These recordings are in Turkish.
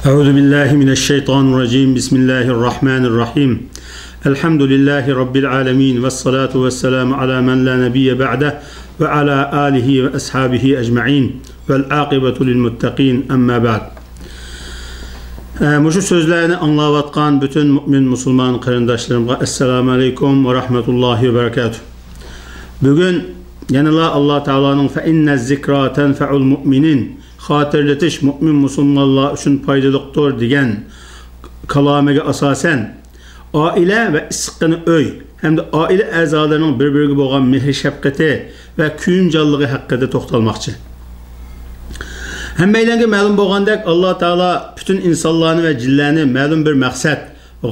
أعوذ بالله من الشيطان الرجيم. بسم الله الرحمن الرحيم. الحمد لله رب العالمين والصلاة والسلام على من لا نبي بعده وعلى آله وأصحابه أجمعين والعاقبة للمتقين. أما بعد. مشو أن الله واتقان بتن مؤمن مسلمان قرنداشلرم السلام عليكم ورحمة الله وبركاته بجن ينلا الله تعالى فإن الذكرى تنفع المؤمنين xotirlatish mo'min musulmonlar uchun foydaliqdir degan kalomiga asosan oila va issiqqina uy hamda oila a'zolarining bir biriga bo'lgan mehr shafqati va kuyimjonligi haqida to'xtalmoqchi. Hammalarga ma'lum bo'lgandek alloh taolo butun insonlarni va jinlarni ma'lum bir maqsad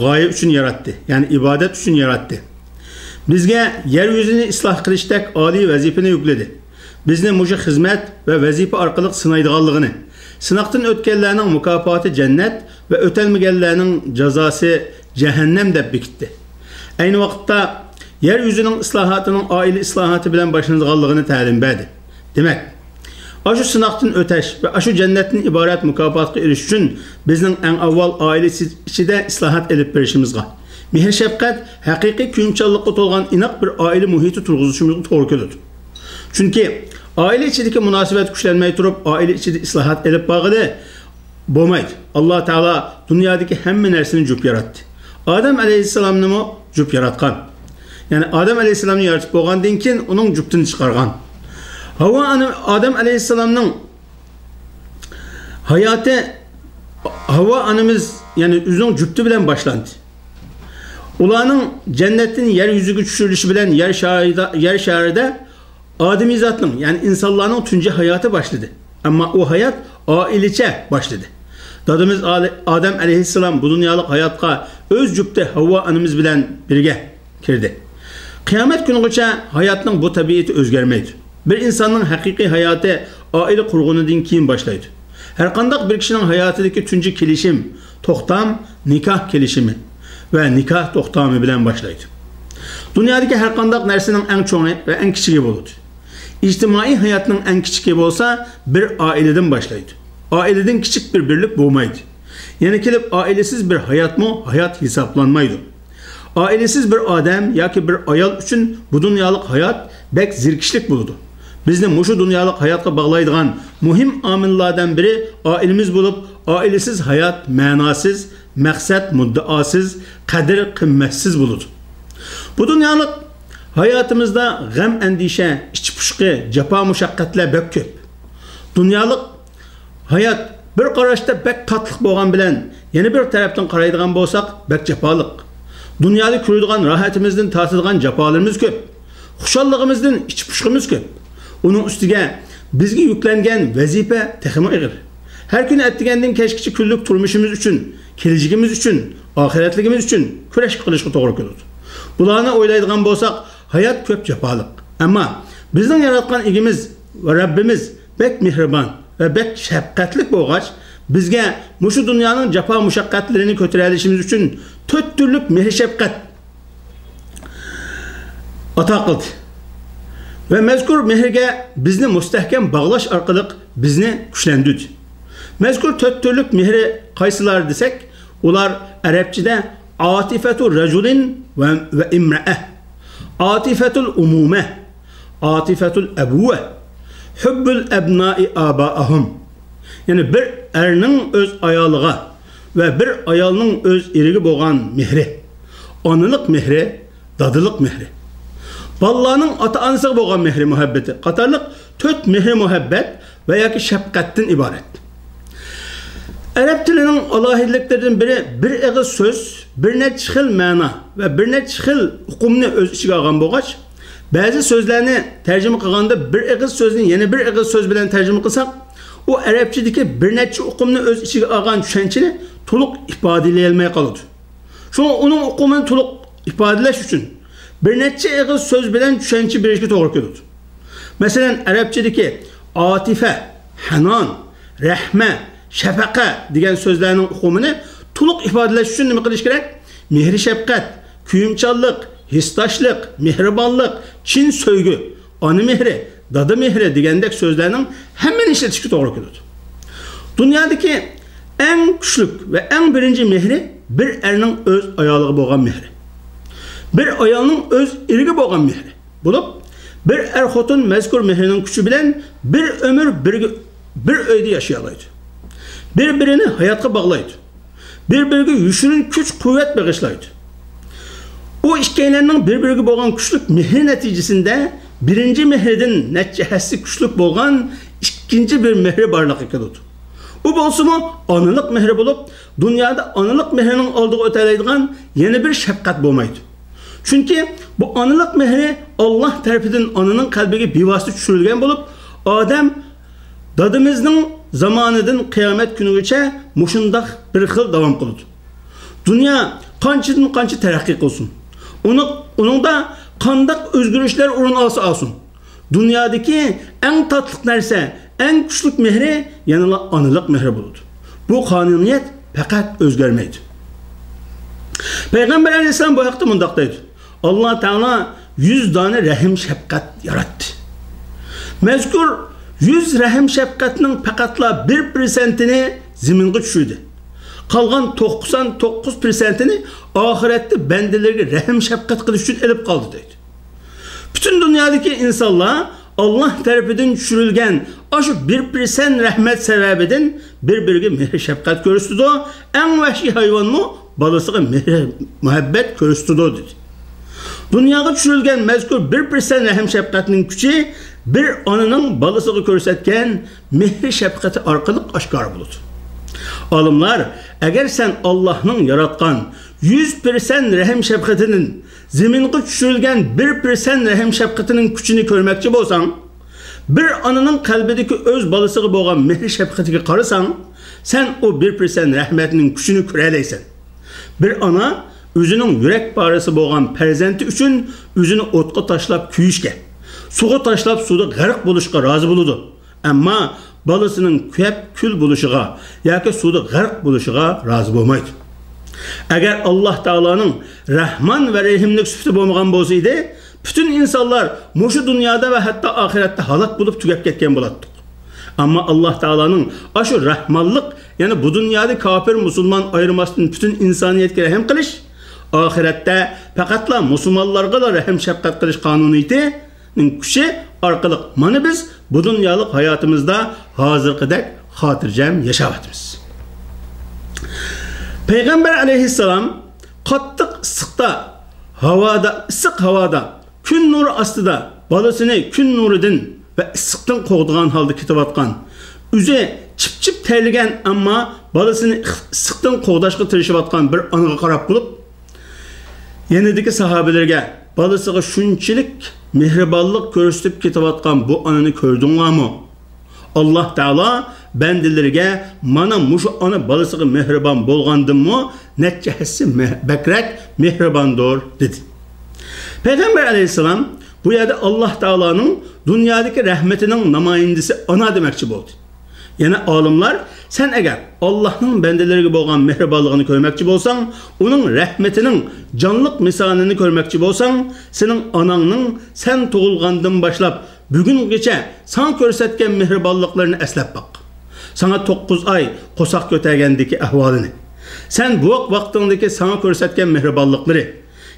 g'oya uchun yaratdi ya'ni ibodat uchun yaratdi. Bizga yer yuzini isloh qilishdek oliy vazifani yukladi. bizni muşu xizmət və vəzifə arqalıq sınaydığanlığını, sınaqdan ötkənlərinin mükafatı cənnət və ötəlməgənlərinin cəzası cəhənnəm də bikitdi. Eyni vaxtda yer yüzünün islahatının aile islahatı bilən başlanğanlığını təlim bədi. Demək, aşı sınaqdan ötəş və aşı cənnətin ibarət mükafatı eriş üçün bizim ən avval aile içində islahat edib verişimizə Mehr şəfqət həqiqi künçallıqqa tolğan inaq bir aile mühiti turğuzuşumuzu torkuludur. Chunki oila ichidagi munosabat kuchlanmay turib oila ichida islohot ilib borg'ida bo'lmaydi alloh taolo dunyodagi hamma narsani jup yaratdi odam alayhissalomni jup yaratgan ya'ni odam alayhissalomni yaratib bo'lgandan keyin uning juptini chiqargan havo odam alayhissalomning hayoti havo onamiz ya'ni o'zining jupti bilan boshlandi ularning jannatdan yer yuziga tushirilishi bilan yer sharida yer sharida Adem zatının yani insanların tunca hayatı başladı. Ama o hayat ailiçe başladı. Dadımız Adem aleyhisselam bu dünyalık hayatqa öz cüpte Havva anımız bilen birge kirdi. Kıyamet günügacha hayatning bu tabiati o'zgarmaydi. Bir insonning haqiqiy hayoti oila qurg'unidan keyin boshlaydi. Har qanday bir kishining hayotidagi tunji kelishim, to'xtam, nikoh kelishimi va nikoh to'xtami bilan boshlaydi. Dunyodagi har qanday narsaning eng cho'ngi va eng kichigi bo'ladi. İctimai hayatının en küçük evi olsa bir aileden başlaydı. Aileden küçük bir birlik bulmaydı. Yani kelip ailesiz bir hayat mı? Hayat hesaplanmaydı. Ailesiz bir adam ya ki bir ayal için bu dünyalık hayat bek zirkişlik buludu. Bizni muşu dünyalık hayatla bağlaydıgan muhim amillerden biri ailemiz bulup ailesiz hayat manasız, maksat muddaasız, kadir kımmetsiz buludu. Bu dünyalık hayatımızda gam endişe, iç puşqi, japa mushaqqatlar bek ko'p. Dunyolik hayot bir qarashda bek tatliq bo'lgan bilan yana bir tarafdan qaraydigan bo'lsak, bek japoliq. Dunyoda ko'radigan rohatimizdan tatadigan jafolarimiz ko'p. Xushalligimizdan iç pushqimiz ko'p. Uning ustiga bizga yuklangan vazifa texmi ig'ir. Har kuni atdigandan kechgacha kunlik turmushimiz uchun, kelajagimiz uchun, oxiratligimiz uchun kurash qilishga to'g'ri keladi. Bularni o'ylaydigan bo'lsak, hayot ko'p japoliq. Ammo bizning yaratgan egimiz va Rabbimiz bek mehribon va bek shafqatli bo'lg'ach bizga mushu dunyoning jafo mushaqqatlarini ko'tara olishimiz uchun to'rt turlik mehr shafqat ato qildi va mazkur mehrga bizni mustahkam bog'lash orqali bizni kuchlantirdi mazkur to'rt turlik mehri qaysilar desak ular arabchada atifatu rajulin va, va imra'a atifatul umuma atifetul ebuve hubbul ebnai abaahum yani bir erning öz ayalığa ve bir ayalının öz irigi boğan mehri onılık mehri dadılık mehri. Ballarının ata anısıga boğan mehri muhabbeti qatarlıq tört mehri muhabbet veya ki şefqattin ibaret Ərəb dilinin alahiyyətlərinin biri bir ağız söz, bir neçə xil məna və bir neçə xil hukmunu öz içinə alğan bolğaç, bəzi sözləri tərcümə qılğanda bir ağız sözünü yeni bir ağız söz bilan tərcümə qılsaq, o ərəbçədəki bir neçə hukmunu öz içinə alğan düşüncəni tuluq ifadələyə bilməyə qalır. Şuna onun hukmunu tuluq ifadələş üçün bir neçə ağız söz bilan düşüncə birləşmə doğru gedir. Məsələn, ərəbçədəki atifə, hanan, rəhmə şefaka diyen sözlerinin okumunu tuluk ifadeleş için ne kılış gerek? Mihri şefkat, küyümçallık, histaşlık, mihribanlık, Çin söygü, anı mihri, dadı mihri degandek sözlerinin hemen işletişki doğru keladi. Dünyadaki eng kuchlik ve eng birinci mehri bir erning o'z ayoliga bo'lgan mehri bir ayolning o'z eriga bo'lgan mehri bo'lib bir er xotin mazkur mehrining kuchi bilan bir ömür bir bir uyda yashay oladi bir birini hayotga bog'laydi bir biriga yushirin kuch quvvat bag'ishlaydi u ikkilarning bir biriga bo'lgan kuchlik mehri natijasida birinchi mehridan necha hassi kuchlik bo'lgan ikkinchi bir mehri borliqqa keladi u bo'lsimi onalik mehri bo'lib dunyoda onalik mehrining oldiga o'talaydigan yana bir shafqat bo'lmaydi chunki bu onalik mehri olloh tarafidan onaning qalbiga bevosita tushirilgan bo'lib odam dadimizning zamonidan qiyomat kunigacha mushundoq bir xil davom qiladi dunyo qanchadan qancha taraqqiy qilsin uni uningda qandoq o'zgarishlar o'rin olsa olsin dunyodagi eng tatlı narsa eng kuchli mehri yanala onalik mehri bo'ladi bu qonuniyat faqat o'zgarmaydi payg'ambar alayhissalom bu haqda deydi alloh taolo yuz dona rahim shafqat yaratdi mazkur yuz rahim shafqatning faqatla bir persentini ziminga tushirdi. Qolgan to'qson to'qqiz persentini oxiratda bandalarga rahm shafqat qilish uchun ilib qoldi deydi. Butun dunyodagi insonlar Alloh tarafidan tushirilgan o'sha bir persent rahmat sababidan bir biriga mehr shafqat ko'rsatdi eng vahshiy hayvonmi bolasiga mehr muhabbat ko'rsatdi dedi. Dunyoga tushirilgan mazkur 1% rahm shafqatning kuchi bir onaning bolasiga ko'rsatgan mehr shafqati orqali oshkor bo'ladi. Olimlar agar sen Allohning yaratgan 100% rahm shafqatining zaminga tushirilgan 1% rahm shafqatining kuchini ko'rmoqchi bo'lsang bir onaning qalbidagi o'z bolasiga bo'lgan mehr shafqatiga qarasang sen o 1% rahmatining kuchini ko'ralaysan bir ona o'zining yurak parasi bo'lgan farzandi uchun o'zini o'tqa tashlab kuyishga suvga tashlab suvda g'arq bo'lishga rozi bo'ladi ammo bolasining kuyab kul bo'lishiga yoki suvda g'arq bo'lishiga rozi bo'lmaydi agar alloh taoloning rahmon va rahimlik sifati bo'lmagan bo'lsa edi butun insonlar mushu dunyoda va hatto oxiratda halok bo'lib tugab ketgan bo'lardik ammo alloh taoloning shu rahmonlik ya'ni bu dunyoda kofir musulmon ayirmasdan butun insoniyatga rahm qilish oxiratda faqatla musulmonlarga rahm shafqat qilish qonuniyatining kuchi orqali mana biz bu dunyolik hayotimizda hozirgidek xotirjam yashayapmiz payg'ambar alayhissalom qattiq issiqda havoda issiq havoda kun nuri ostida bolasini kun nuridan va issiqdan qo'g'digan holda ketayotgan o'zi chip chip terlagan ammo bolasini issiqdan qo'g'dashga tirishayotgan bir onaga qarab bo'lib yanidagi sahobalarga bolasiga shunchalik mehribonlik ko'rsatib ketayotgan bu onani ko'rdinglarmi alloh taolo bandalariga mana mushu ona bolasiga mehribon bo'lgandimmi necha hissi bakrak mehribondir dedi. Payg'ambar alayhissalom bu yerda alloh taoloning dunyodagi rahmatining namoyandasi ona demoqchi bo'ldi yana olimlar sen agar Allohning bandalariga bo'lgan mehribonligini ko'rmoqchi bo'lsang uning rahmatining jonliq misolini ko'rmoqchi bo'lsang sening onangning sen tug'ilgandan boshlab bugungacha san ko'rsatgan mehribonliklarini eslab boq sana 9 oy qo'soq ko'targandagi ahvolini sen bu vaqtingdagi sana ko'rsatgan mehribonliklari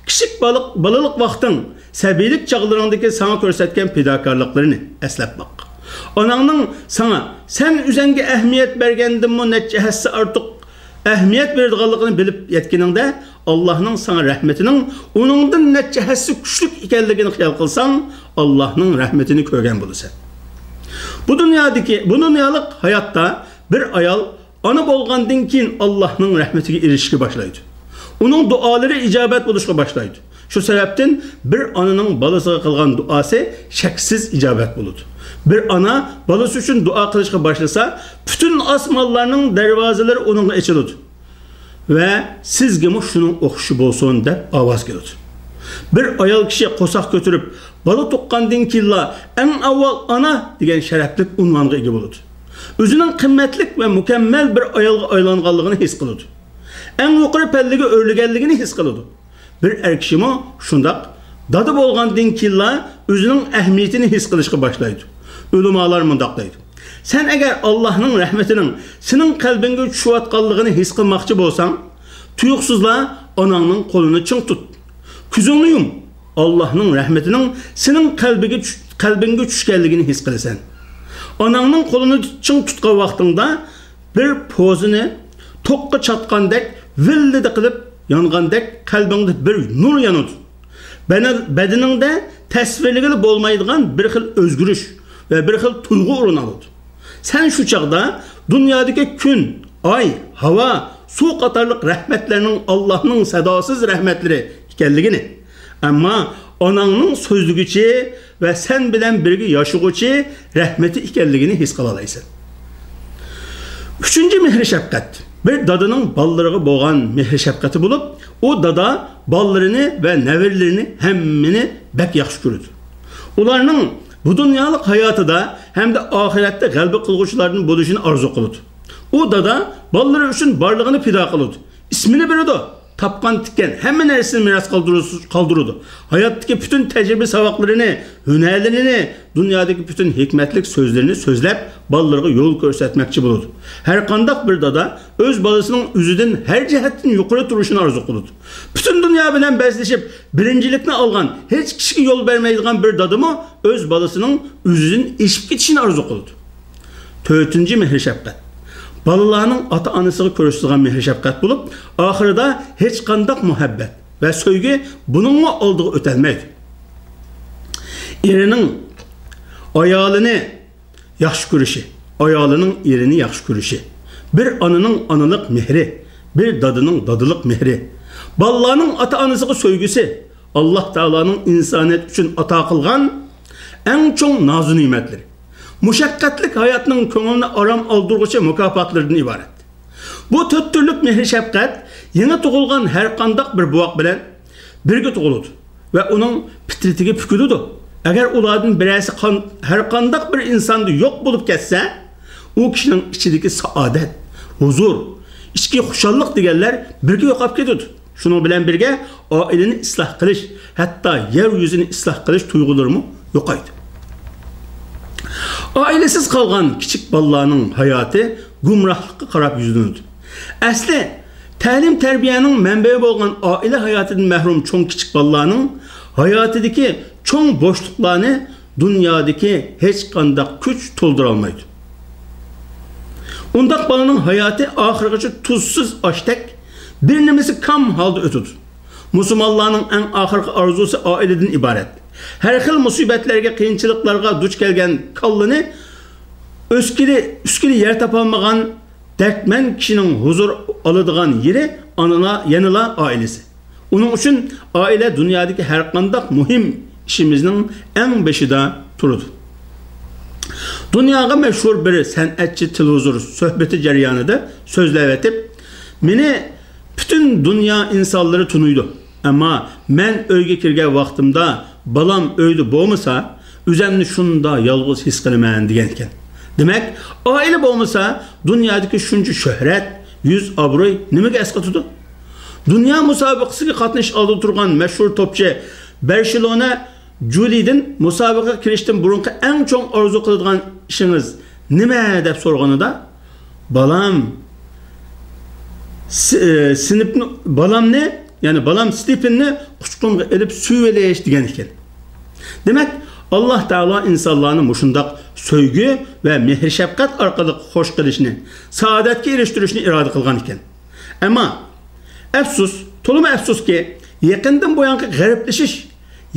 kichik baliq balalik vaqting sabiylik chog'laringdagi sana ko'rsatgan fidokorliklarini eslab boq Ananın sana sen üzenge ehmiyet bergendinmi neçə hassa artıq ehmiyet verdiğanlığını bilip yetkininde Allah'ın sana rahmetinin onundan neçə hassa güçlük ekanligini xiyal qılsan Allah'ın rahmetini görgen bulasan. Bu dünyadaki bu dünyalık hayatta bir ayal ana bolgandan keyin Allah'ın rahmetine erişki başlaydı. Onun duaları icabet buluşa başlaydı. Şu sebepten bir ananın balasına kılgan duası şeksiz icabet buludu. Bir ona bolasi uchun duo qilishga boshlasa butun osmonlarning darvozalari uningga ochiladi va sizga shuning o'qishi bo'lsin deb ovoz keladi bir ayol kishi qo'soq ko'tarib bola tuqqandan keyinla eng avval ona degan sharafli unvonga ega bo'ladi o'zining qimmatlik va mukammal bir ayolga aylanganligini his qiladi eng yuqori pallaga o'rlaganligini his qiladi bir er kishimi shundoq dada bo'lgandan keyinla o'zining ahamiyatini his qilishga boshlaydi ulamolar mundoq deydi Sen eğer Allah'ın rahmetinin senin kalbinge düşüyotganligini his qilmoqchi bo'lsang, tuyuqsizla onangning qo'lini ching tut. Ko'zingni yum. Allohning rahmetining sening qalbiga qalbinga tushganligini his qilasan. Onangning qo'lini ching tutgan vaqtingda bir pozini to'qqa chatgandek villidi qilib yongandek qalbingda bir nur yanadi. Bedeningde tasvirligili bo'lmaydigan bir xil o'zgarish va bir xil tuyg'u o'rin oladi. Sen şu çağda dünyadaki kun, ay, hava, su qatarlıq rəhmətlərinin Allah'ın sədasız rəhmətləri ikənligini, amma onanın sözlügüçi və sən bilən birgi yaşıqıcı rəhməti ikənligini his qalalaysan. Üçüncü mehri şəfqət. Bir dadının ballarığı boğan mehri şəfqəti bulub, o dada ballarını və nəvirlərini həmmini bək yaxşı görüdü. Onlarının bu dünyalıq hayatı da həm də ahirətdə qəlbi qılğıçılarının buluşunu arzu qılıdı. O dada balları üçün barlığını pida qılıdı. İsmini bilirdi. Tapkan tikken hemen neresini miras kaldırıyordu. Hayattaki bütün tecrübe savaklarını, hünerlerini, dünyadaki bütün hikmetlik sözlerini sözlep ballarına yol göstermekçi bulurdu. Her kandak bir dada öz balısının üzüdün her cihetin yukarı duruşunu arzu kılıdı. Bütün dünya bilen bezleşip birincilikini algan, hiç kişiye yol vermeydiğen bir dadımı öz balısının üzüdün işip gitişini arzu kılıdı. Tötüncü mehri şefkat. Balalarının ata anasını körüstüğen mehri şefkat bulup, ahırda hiç kandak muhabbet ve söygü bununla olduğu ötelmeydi. Erinin ayalını yaxşı görüşü, ayalının erini yaxşı görüşü, bir anının analık mehri, bir dadının dadılık mehri, balalarının ata anasını söygüsü, Allah Teala'nın insaniyet için ata kılgan en çok nazı nimetleri. Mushaqqatlik hayotning ko'ngilni orom oldirg'uchi mukofotlardan iborat. Bu to'rt turlik mehr shafqat yangi tug'ilgan har qandoq bir buvoq bilan birga tug'iladi va uning fitratiga pukiladi agar ulardan birasi har qandoq bir insonda yo'q bo'lib ketsa u kishining ichidagi saodat huzur ichki xushalliq deganlar birga yo'qolib ketadi. Shuning bilan birga oilani isloh qilish hatto yer yuzini isloh qilish yok aydı. Ailesiz kalgan küçük ballarının hayatı gumrahlıkka qarab yüzünüdü. Əsli təlim tərbiyyənin mənbəyi bolğan ailə həyatından məhrum çoğ kiçik ballarının hayatidagi çoğ boşluqlarını dünyadaki heç qandaq güç toldura almaydı. Undaq balanın hayatı ahırıqıcı tuzsuz aştek bir nimesi kam halda ötüdü. Müslümanların en ahırqı arzusu aileden ibaret. Her xil musibetlerge, qiyinchiliklarga duch kelgan kallini üskili, üskili yer tapolmagan dertmen kişinin huzur aladigan yeri anına yanıla ailesi. Onun için aile dünyadaki her kandak muhim işimizin en beşida turudu. Dünyaya meşhur bir sanatçı televizor sohbeti jarayonida so'zlab etib, meni bütün dünya insanları tunuydu. Ama men uyga kirgan vaqtimda balam o'ydi bo'lmasa o'zimni shunda yolg'iz his qilaman degan ekan demak oila bo'lmasa dunyodagi shuncha shuhrat yuz obro'y nimaga asqatadi dunyo musobaqasiga qatnash oldida turgan mashhur to'pchi barselona julidin musobaqaga kirishdan burungi eng cho'ng orzu qiladigan ishingiz nima deb so'rganida balam e, sinfni balamni ya'ni balam stipinni quchqunga ilib suvelash degan ekan demak alloh taolo insonlarni mushundoq so'ygi va mehr shafqat orqali xush qilishni saodatga erishtirishni iroda qilgan ekan ammo afsus to'lima afsuski yaqindan buyangi g'ariblashish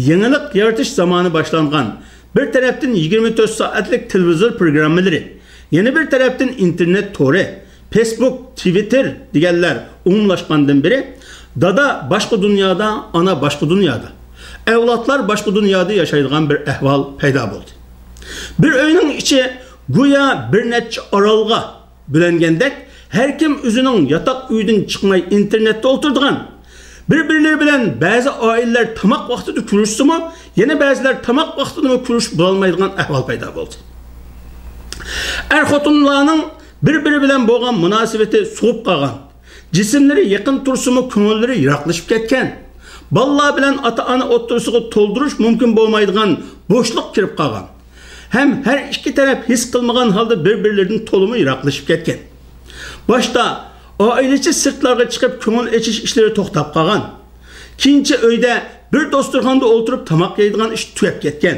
yangilik yaratish zamoni boshlangan bir tarafdan 24 soatlik televizor programmalari yana bir tarafdan internet to'ri facebook twitter deganlar umumlashgandan beri dada boshqa dunyoda ona boshqa dunyoda evlatlar başka dünyada yaşaydıgan bir ehval peyda oldu. Bir öyünün içi güya bir neçe aralga bilengendek her kim üzünün yatak üydün çıkmay internette oturduğun birbirleri bilen bazı aileler tamak vaxtida kuruşsu mu yine bazılar tamak vaxtida mı kuruş bulalmaydigan ehval peyda oldu. Er xotunlarının bir-biri bilen boğan münasibeti soğup qalgan, cisimleri yakın tursumu köngülleri yiroqlashib ketgan Ata ana o'ttirisiga to'ldirish mumkin bo'lmaydigan bo'shliq kirib qolgan. hem her iki taraf his qilmagan holda bir birlaridan to'limi yiroqlashib ketgan boshda oilachi sirtlarga chiqib ko'ngil echish ishlari to'xtab qolgan keyinchi uyda bir dosturxonda o'ltirib tomoq yeydigan ish tugab ketgan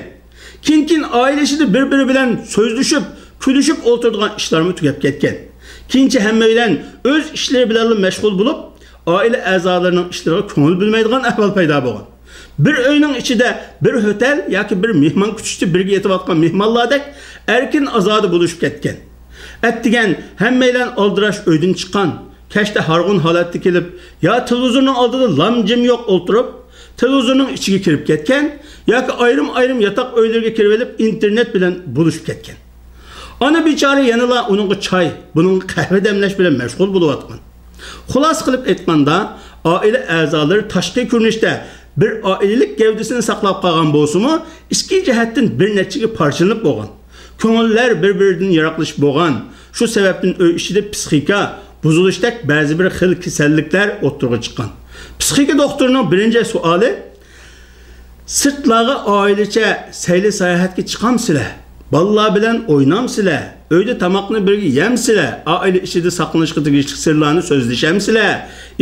keyin keyin oila ichida bir biri bilan so'zlashib kulishib o'tiradigan ishlarmi tugab ketgan keyinchi hamma bilan o'z ishlari bilan oila a'zolarining ishlariga ko'ngil bilmaydigan ahvol paydo bo'lgan bir uyning ichida bir hotel yoki bir mehmon kutishda birga yetayotgan mehmonlardek erkin azodi bo'lishib ketgan attigan hammaylan oldirash uydan chiqqan kashda harg'un holatda kelib yo televizorning oldida lamjim yo'q o'ltirib televizorning ichiga kirib ketgan yoki ayrim ayrim yotoq uylarga kirib olib internet bilan bo'lishib ketgan ona bechora yanala uningga choy buning qahva damlash bilan mashg'ul bo'layotgan xulos qilib aytganda oila a'zolari tashqi ko'rinishda bir oilalik gavdasini saqlab qolgan bo'lsimi ikki jihatdan bir nechaga parchalanib bo'lgan ko'ngillar bir biridan yiroqlashib bo'lgan shu sababdan uy ichida psixika buzilishdek ba'zi bir xil kasalliklar o'ttirg'a chiqqan psixika doktorining birinchi savoli sirtlarga oilacha sayli sayohatga chiqamsizlar bolalar bilan o'ynamsizlar uyda tomoqni birga yemsizlar oila ichida saqlanishga tegishli sirlarni so'zlashamsizlar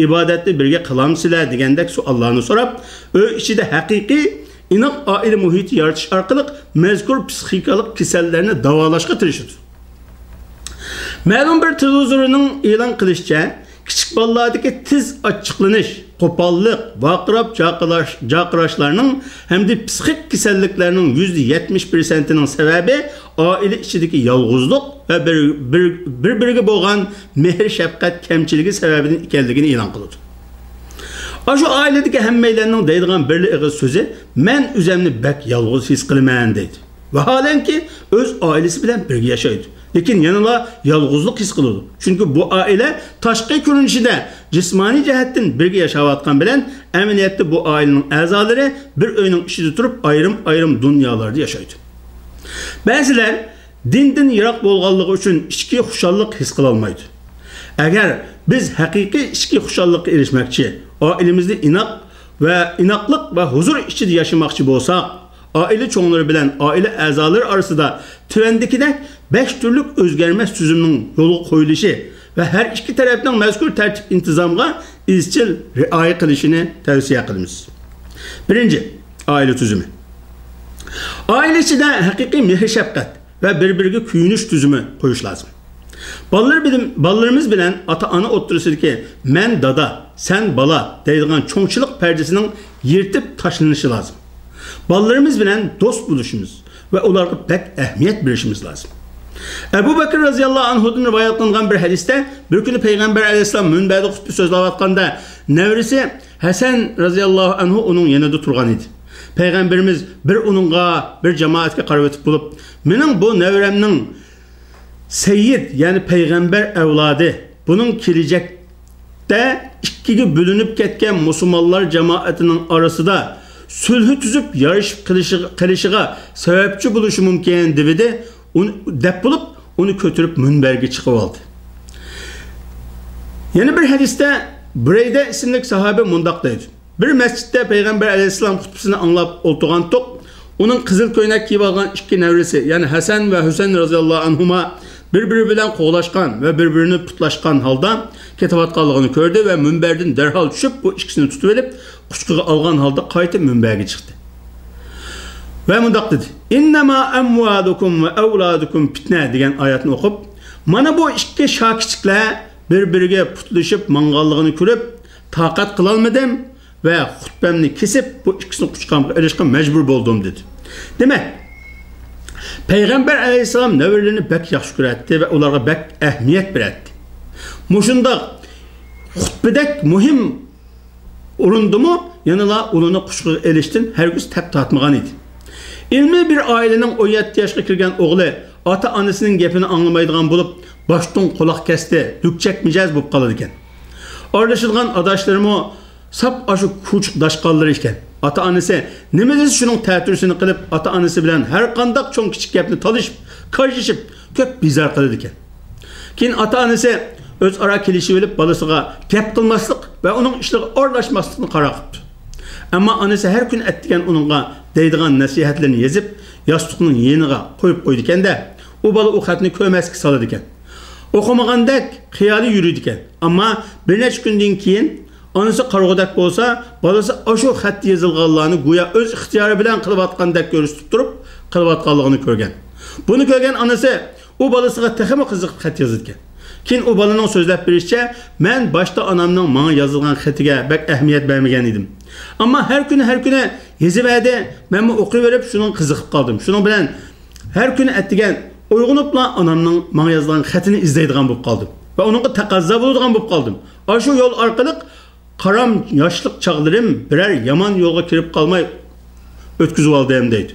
ibodatni birga qilamsizlar degandek savollarni so'rab uy ichida haqiqiy inoq oila muhiti yaratish orqali mazkur psixikalik kasallarni davolashga tirishadi ma'lum bir televizorining e'lon qilishicha kichik bolalardagi tiz ochiqlanish qo'pollik vaqirab jaqirashlarning hamda psixik kasalliklarning yuzda yetmish persentining sababi oila ichidagi yolg'izlik va bir, bir, bir biriga bo'lgan mehr shafqat kamchiligi sababidan ekanligini e'lon qiladi shu oiladagi hammaylarning deydigan birli ig'iz so'zi man o'zimni bak yolg'iz his qilaman deydi. Vaholanki o'z oilasi bilan birga yashaydi Lakin yanıla yolğuzluq hiss qılır. Çünki bu ailə təşqi görünüşüdə cismani cəhətdən birgə yaşayatqan bilən əməliyyatda bu ailənin əzaları bir oyunun içində turub ayrım-ayrım dünyalarda yaşayır. Bəzilər dindən yiraq bolğanlığı üçün içki xoşallıq hiss qıla almaydı. Əgər biz həqiqi içki xoşallıqqa erişməkçi, ailəmizdə inaq və inaqlıq və huzur içində yaşamaqçı bolsaq, oila cho'nglari bilan oila a'zolari orasida tuvandikidek besh turlik o'zgarmas tuzumning yo'lga qo'yilishi va har ikki tarafning mazkur tartib intizomga izchil rioya qilishini tavsiya qilamiz birinchi oila tuzumi oila ichida haqiqiy mehr shafqat va bir biriga kuyunish tuzumi qo'yish lozim bolalar bilan bolalarimiz bilan ota ona o'ttirisidagi man dada sen bola deydigan cho'ngchilik pardasining yirtib tashlanishi lozim bolalarimiz bilan do'st bo'lishimiz va ularga pek ahamiyat berishimiz lozim abu bakr roziyallohu anhudan rivoyat qilingan bir hadisda bir kuni payg'ambar alayhissalom munbada xutba so'zlayotganda navrisi hasan roziyallohu anhu uning yanida turgan edi payg'ambarimiz bir uningga bir jamoatga qarab o'tib bo'lib mening bu navramning sayyid ya'ni payg'ambar avlodi buning kelajakda ikkiga bo'linib ketgan musulmonlar jamoatining orasida sulhi tuzib yarashib qilishiga sababchi bo'lishi mumkin debdi uni deb bo'lib uni ko'tarib munbarga chiqib oldi yana bir hadisda burayda ismli sahoba mundoq deydi bir masjidda payg'ambar alayhissalom xutbasini anglab o'tirgan to'q uning qizil ko'ylak kiyib olgan ikki navrisi ya'ni hasan va husayn roziyallohu anhuma bir biri bilan qo'g'lashgan va bir birini putlashgan holda ketayotganligini ko'rdi va munbardan darhol tushib bu ikkisini tutib olib quchqiga olgan holda qaytib munbarga chiqdi va mundoq dedi innama amvalukum va avladukum fitna degan oyatni o'qib mana bu ikki shokichiklar bir biriga putlashib manganligini ko'rib toqat qilolmadim va xutbamni kesib bu ikkisini quchqamga ilishga majbur bo'ldim dedi. Demak Peyğəmbər əleyhissalam növrlərini bək yaxşı görətdi və onlara bək əhmiyyət verətdi. Muşunda xutbədək mühim urundumu, yəni yanıla ulunu quşquq elişdin, hər güz təp tatmıqan idi. İlmi bir ailənin 17 yaşqa kirgən oğlu ata-anasının gəpini anlamaydıqan bulub, başdan qulaq kəsti, lükçək micəz bulub qaladıkən. Ardaşılğan adaşlarımı sap aşı kuçuq daşqalları ikən. Ota onasi nima desa shuning ta'tirisini qilib ota onasi bilan har qandoq cho'ng kichik gapni talishib kajishib ko'p bezor qiladi ekan keyin ota onasi o'zaro kelishib olib bolasiga gap qilmaslik va uning ishlariga aralashmaslikni qaror qilibdi ammo onasi har kun atdigan uningga deydigan nasihatlarni yozib yostiqning yeniga qo'yib qo'ydi ekanda u bola u xatni ko'masga soladi ekan o'qimagandek xiyoli yuridi ekan ammo bir necha kundan keyin onasi qarg'udak bo'lsa bolasi shu xat yozilganlarni go'yo o'z ixtiyori bilan qilayotgandek ko'rsatib turib qilayotganligini ko'rgan. Buni ko'rgan onasi u bolasiga texmi qiziqib xat yozitgan keyin u bolaning so'zlab berishicha man boshda onamning manga yozilgan xatiga bak ahamiyat bermagan edim. Ammo har kuni har kuni yozib man o'qiyverib shuni qiziqib qoldim. Shuning bilan har kuni atigan uyg'unibla onamning manga yozilgan xatini izlaydigan bo'lib qoldim va unga taqozo bo'ladigan bo'lib qoldim. Ana shu yo'l orqali qaram yoshlik chog'larim biror yomon yo'lga kirib qolmay o'tkazib oldim deydi.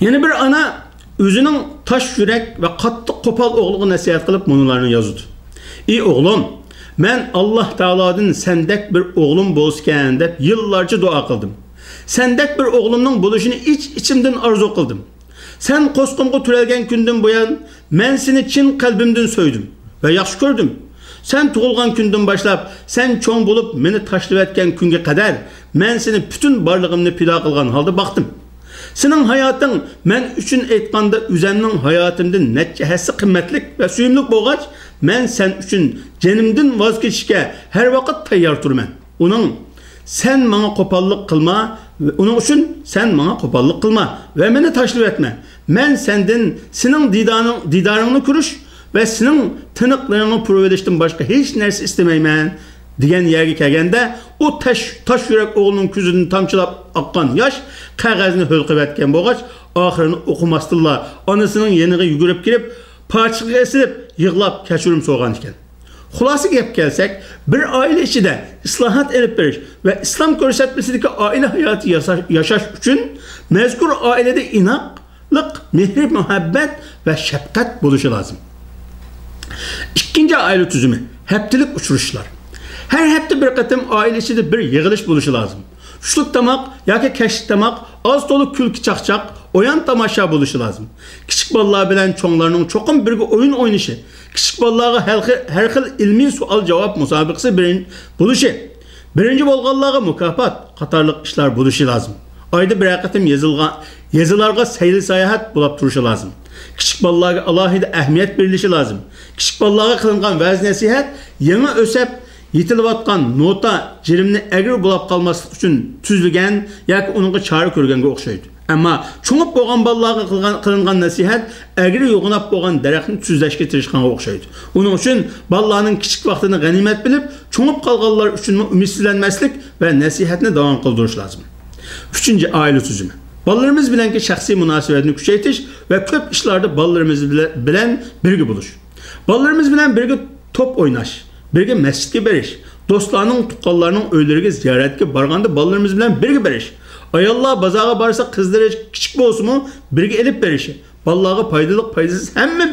Yana bir ona o'zining tosh yurak va qattiq qo'pol o'g'liga nasihat qilib bunularni yozdi ey o'g'lim men alloh taolodan sendek bir o'g'lim bo'lskan deb yillarcha duo qildim sendek bir o'g'limning bo'lishini ich ichimdan orzu qildim sen qo'sqinga turalgan kundan buyon men seni chin qalbimdan so'ydim va yaxshi ko'rdim sen tug'ilgan kundan boshlab sen cho'ng bo'lib meni tashlayotgan kunga qadar men seni butun borlig'imni pido qilgan holda boqdim. Sening hayoting men aytganda o'zimning hayotimdan necha hassa qimmatli va suyimli bo'lg'ach men sen uchun jonimdan voz kechishga har vaqt tayyor turman. Uning sen manga qo'pollik qilma uning uchun sen manga qo'pollik qilma va meni tashlab etma men sendan sening didoring didoringni ko'rish va sening tiniqlaringni purib olishdan boshqa hech narsa istamayman degan yerga kelganda u tosh tosh yurak o'g'lining ko'zidan tomchilab oqqan yosh qog'ozni ho'lqib yotgan bo'lg'ach oxirini o'qimasdinlar onasining yeniga yugurib kirib pochiqqa esilib yig'lab kechirim so'rgan ekan xulosa gap kelsak bir oila ichida islohot elib berish va islom ko'rsatmasidagi oila hayoti yashash uchun mazkur oilada inoqliq mehr muhabbat va shafqat bo'lishi lozim ikkinchi oila tuzumi haftalik uchrashishlar Her hafta bir qatim oila ichida bir yig'ilish bo'lishi lozim. Tushlik tomoq yoki kashlik tomoq, oz to'liq kulki chaqchaq, o'yan tomosha bo'lishi lozim. Kichik bolalar bilan cho'nglarning cho'qim birga o'yin o'ynashi, kichik bolalarga har xil ilmiy savol javob musobaqasi bo'lishi, birinchi bo'lganlarga mukofot qatorliq ishlar bo'lishi lozim. Oyda bir qatim yazılarga sayli sayohat bo'lib turishi lozim. Kichik bolalarga alohida ahamiyat berilishi lozim. Kichik bolalarga qilingan va'z nasihat yangi o'sab yetilayotgan nota jirimni agri bo'lib qolmaslik uchun tuzilgan yoki uningga chora ko'rganga o'xshaydi. Ammo cho'ngib bo'lgan bolalarga qilgan qilingan nasihat agri yo'g'inab bo'lgan daraxtni tuzlashga tirishganga o'xshaydi. Uning uchun bolalarning kichik vaqtini g'animat bilib cho'ngib qolganlar uchun umidsizlanmaslik va nasihatni davom qildirish lozim uchinchi oila tuzumi. Bolalarimiz bilanki shaxsiy munosabatni kuchaytirish va ko'p ishlarda bolalarimiz bilan birga bo'lish bolalarimiz bilan birga to'p o'ynash birga masjidga berish do'stlarning tuqqanlarning uylariga ziyoratga borganda bolalarimiz bilan birga berish ayollar bozorga borsa qizlari kichik bo'lsinmi birga ilib berishi bolalarga foydali foydasiz hamma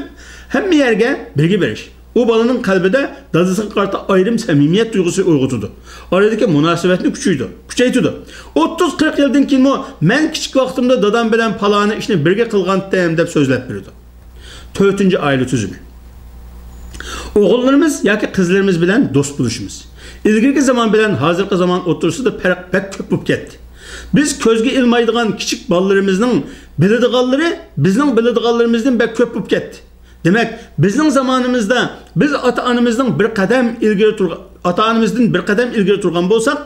hamma yerga birga berish u bolaning qalbida dadasiga qarata ayrim samimiyat tuyg'usi uyg'otadi oradagi munosabatni kuchaydi kuchaytirdi o'ttiz qirq yildan keyin man kichik vaqtimda dadam bilan paloni ishni birga qilgandim deb so'zlab berdi to'rtinchi oila tuzumi o'g'illarimiz yoki qizlarimiz bilan do'st bo'lishimiz ilgirgi zamon bilan hozirgi zamon o'tirsida farq pek ko'p bo'lib ketdi biz ko'zga ilmaydigan kichik bolalarimizning biladiganlari bizning biladiganlarimizdan bek ko'p bo'lib demak bizning zamonimizda biz ota onamizning bir qadam ilgari turgan ota onamizdan bir qadam ilgari turgan bo'lsak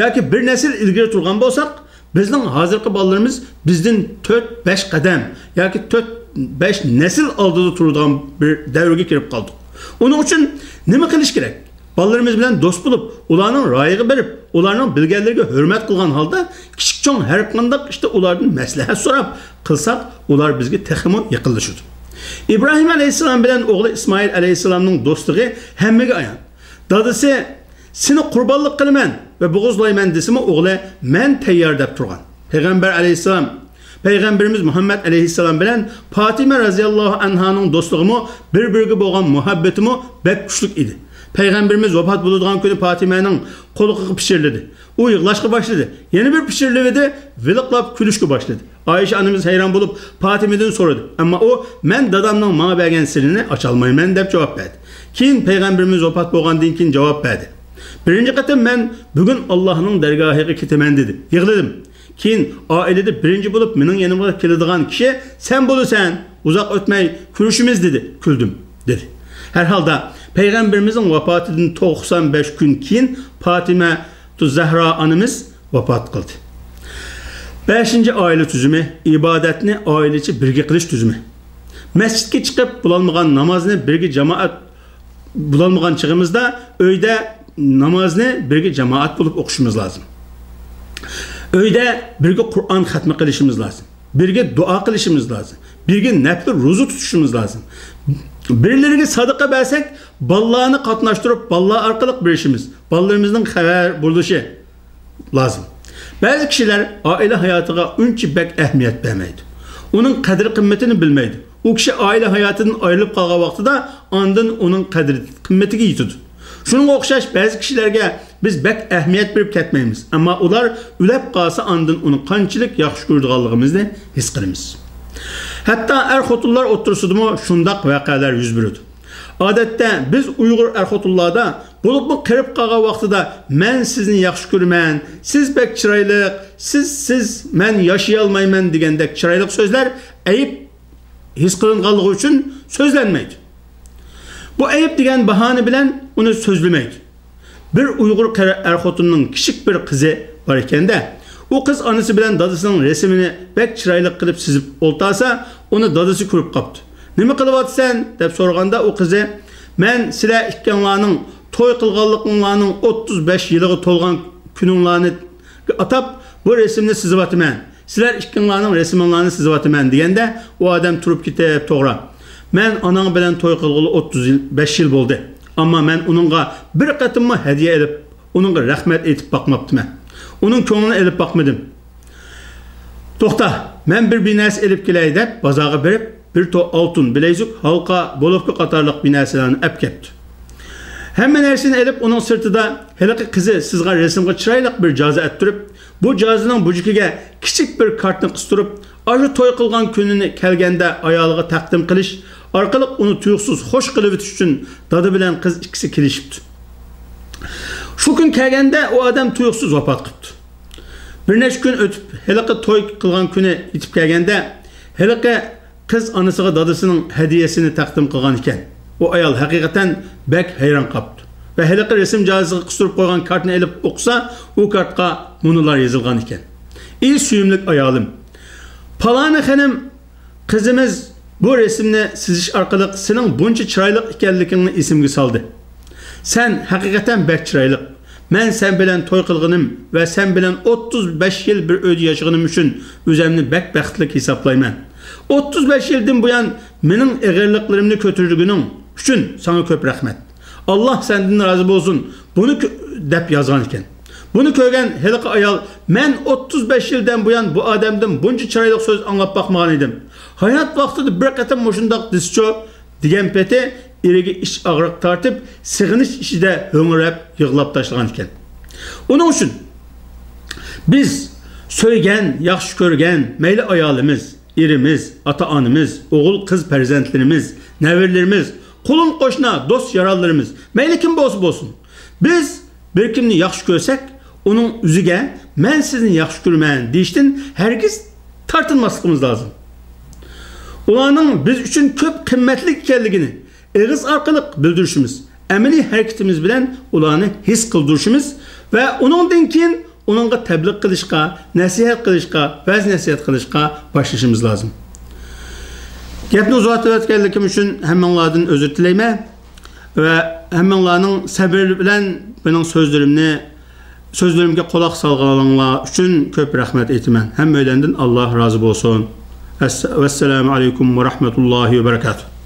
yoki bir nasl ilgari turgan bo'lsak bizning hozirgi bolalarimiz bizdan to'rt besh qadam yoki to'rt besh nasl oldida turadigan bir davrga kirib qoldik Onun için nima qilish kerak? Bolalarimiz bilan do'st bo'lib, ularning royiga berib, ularning bilganlariga hurmat qilgan holda kichik cho'ng har qanday ishda ulardan maslahat so'rab qilsak, ular bizga texmo yaqinlashadi. İbrahim əleyhissalam bilən oğlu İsmail əleyhissalamın dostluğu həmmiga ayan. Dadısı seni qurbanlıq qılmən və buğuzlayman desimi oğlu mən təyyar deyib turğan. Peyğəmbər əleyhissalam Peyğəmbərimiz Muhammed əleyhissalam bilən Fatimə rəziyallahu anhanın dostluğumu bir-birinə bolğan muhabbətimi bək güclük idi. Peygamberimiz vafot bo'ladigan kuni Fatimaning qo'liga pishirildi. U yig'lashga boshladi. Yana bir pishirildi, viliqlab kulishga boshladi. Ayşe anamiz hayron bo'lib Fatimadan so'radi. Ammo u men dadamning menga bergan sirini ocholmayman deb javob berdi. Keyin payg'ambarimiz vafot bo'lgandan keyin javob berdi. birinchi qatim men bugun allohning dargohiga ketaman dedi yig'ladim keyin oilada birinchi bo'lib mening yonimga keladigan kishi sen bo'lasan uzoq o'tmay ko'rishimiz dedi kuldim dedi har Peyğəmbərimizin vəfat edin 95 gün kin Fatimə Zəhra anımız vəfat qıldı. 5-ci ailə tüzümü ibadətini ailəçi birgə qılış tüzümü. Məscidə çıxıb bulanmağan namazını birgə cemaat bulanmağan çığımızda öydə namazını birgə cemaat bulub oxuşumuz lazım. Öydə birgə Quran xətmi qilishimiz lazım. Birgə dua qilishimiz lazım. Birgə nəfil ruzu tutuşumuz lazım. Birlariga sadaqa bersak bolalarni qatnashtirib bolalar orqali berishimiz bolalarimizning xabar bo'lishi lozim ba'zi kishilar oila hayotiga uncha bak ahamiyat bermaydi uning qadr qimmatini bilmaydi u kishi oila hayotidan ayrilib qolgan vaqtida ondan uning qadri qimmatiga yetadi shunga o'xshash ba'zi kishilarga biz bak ahamiyat berib ketmaymiz ammo ular ulab qolsa ondan uni qanchalik yaxshi ko'radiganligimizni his qilamiz hatto er xotinlar o'tirsidimi shundoq voqealar yuz beradi odatda biz uyg'ur er xotinlarda bo'libmi kirib qolgan vaqtida men sizni yaxshi ko'raman siz bek chiroyli siz siz men yashayolmayman degandek chiroyli so'zlar ayib his qilinganligi uchun so'zlanmaydi bu ayib degan bahona bilan uni so'zlamaydi bir uyg'ur er xotinning kichik bir qizi bor ekanda u qiz onasi bilan dadasining rasmini bek chiroyli qilib chizib o'ltasa uni dadasi ko'rib qolibdi nima qilyapsan deb so'raganda u qizi men sizlar ikkalanglarning to'y o'ttiz besh yiliga to'lgan kuninglarni atab bu rasmni chizyapman sizlar ikkalanglarning rasminglarni chizyapman deganda u odam turib ketib to'g'ri men onang bilan to'y o'ttiz besh yil bo'ldi ammo men uningga bir qatimmi hadya ilib uningga rahmat aytib boqmabdiman uning ko'nglini ilib boqmadim to'xta men bir binasi ilib kelay deb bozorga berib bir to oltin bilezuk halqa bo'libki qatorliq binasalarni olib kelibdi hamma narsani ilib uning sirtida haliqi qizi sizga rasmga chiroyli bir joza attirib bu jozining bujukiga kichik bir kartni qistirib shu to'y qilgan kunini kelganda ayoliga taqdim qilish orqali uni tuyuqsiz xush qilib o'tish uchun dada bilan qiz ikkisi kelishibdi shu kun kelganda u odam tuyuqsiz vafot qilibdi bir necha kun o'tib hiliqi to'y qilgan kuni yetib kelganda hiliqi qiz onasiga dadasining hadiyasini taqdim qilgan ekan u ayol haqiqatan bak hayron qolibdi va hiliqi rasm jozisiga qistirib qo'ygan kartni ilib o'qisa u kartga munolar yozilgan ekan ey suyimli ayolim paloni xonim qizimiz bu rasmni sizish orqali sening buncha chiroyli ekanligingni esimga soldi sen haqiqatan bak chiroyli men sen bilan to'y qilganim va sen bilan 35 yil bir uyda yashaгаnim uchun o'zimni bak baxtli hisoblayman 35 yildan buyon mening ig'irliklarimni ko'targaning uchun sana ko'p rahmat alloh sendan rozi bo'lsin buni deb yozgan ekan buni ko'rgan hiliqi ayol men 35 yildan buyon bu odamdan buncha chiroyli so'z anglab boqmagan edim hayot vaqtida bir qatam mushundoq discho degan peti eriga ish og'riq tortib sig'inish ichida ho'ngrab yig'lab tashlagan ekan uning uchun biz so'ygan yaxshi ko'rgan mayli ayolimiz erimiz ota onamiz o'g'il qiz farzandlarimiz navirlarimiz qulun qo'shna do'st yarallarimiz mayli kim bo'lsa bo'lsin biz bir kimni yaxshi ko'rsak uning o'ziga men sizni yaxshi ko'raman deyishdan hargiz tortinmasligimiz lozim ularning biz uchun ko'p qimmatli ekanligini og'iz orqali bildirishimiz amaliy harakatimiz bilan ularni his qildirishimiz va uningdan keyin uningga tabliq qilishga nasihat qilishga vaz nasihat qilishga boshlashimiz lozim gapni uzatayotganligim uchun hammanglardan uzr tilayman va hammanglarning sabr bilan mening so'zlarimni so'zlarimga quloq solganinglar uchun ko'p rahmat aytaman. Hammalardan alloh rozi bo'lsin. Assalomu alaykum va rahmatullohi va barakatuh